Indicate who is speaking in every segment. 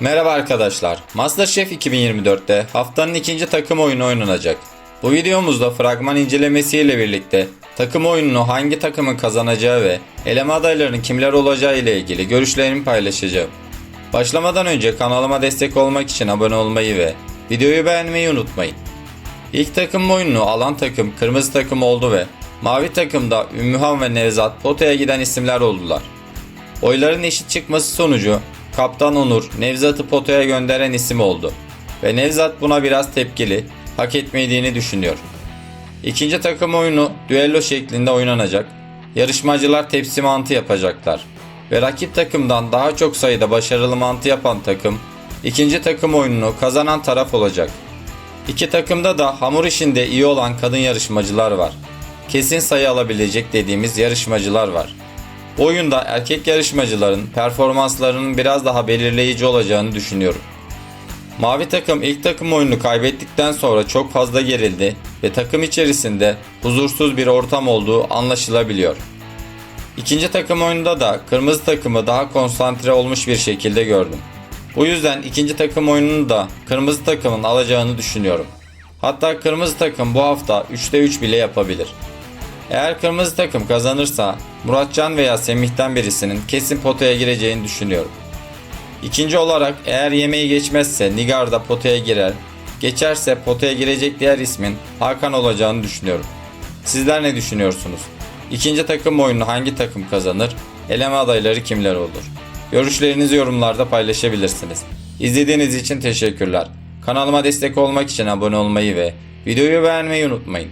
Speaker 1: Merhaba arkadaşlar. MasterChef 2024'te haftanın ikinci takım oyunu oynanacak. Bu videomuzda fragman incelemesiyle birlikte takım oyununu hangi takımın kazanacağı ve eleme adaylarının kimler olacağı ile ilgili görüşlerimi paylaşacağım. Başlamadan önce kanalıma destek olmak için abone olmayı ve videoyu beğenmeyi unutmayın. İlk takım oyununu alan takım kırmızı takım oldu ve mavi takımda Ümmühan ve Nevzat potaya giden isimler oldular. Oyların eşit çıkması sonucu Kaptan Onur Nevzat'ı potaya gönderen isim oldu. Ve Nevzat buna biraz tepkili, hak etmediğini düşünüyor. İkinci takım oyunu düello şeklinde oynanacak. Yarışmacılar tepsi mantı yapacaklar. Ve rakip takımdan daha çok sayıda başarılı mantı yapan takım, ikinci takım oyununu kazanan taraf olacak. İki takımda da hamur işinde iyi olan kadın yarışmacılar var. Kesin sayı alabilecek dediğimiz yarışmacılar var. Oyunda erkek yarışmacıların performanslarının biraz daha belirleyici olacağını düşünüyorum. Mavi takım ilk takım oyunu kaybettikten sonra çok fazla gerildi ve takım içerisinde huzursuz bir ortam olduğu anlaşılabiliyor. İkinci takım oyununda da kırmızı takımı daha konsantre olmuş bir şekilde gördüm. Bu yüzden ikinci takım oyununu da kırmızı takımın alacağını düşünüyorum. Hatta kırmızı takım bu hafta 3'te 3 bile yapabilir. Eğer kırmızı takım kazanırsa Muratcan veya Semih'ten birisinin kesin potaya gireceğini düşünüyorum. İkinci olarak eğer yemeği geçmezse Nigar da potaya girer. Geçerse potaya girecek diğer ismin Hakan olacağını düşünüyorum. Sizler ne düşünüyorsunuz? İkinci takım oyunu hangi takım kazanır? Eleme adayları kimler olur? Görüşlerinizi yorumlarda paylaşabilirsiniz. İzlediğiniz için teşekkürler. Kanalıma destek olmak için abone olmayı ve videoyu beğenmeyi unutmayın.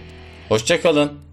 Speaker 1: Hoşçakalın.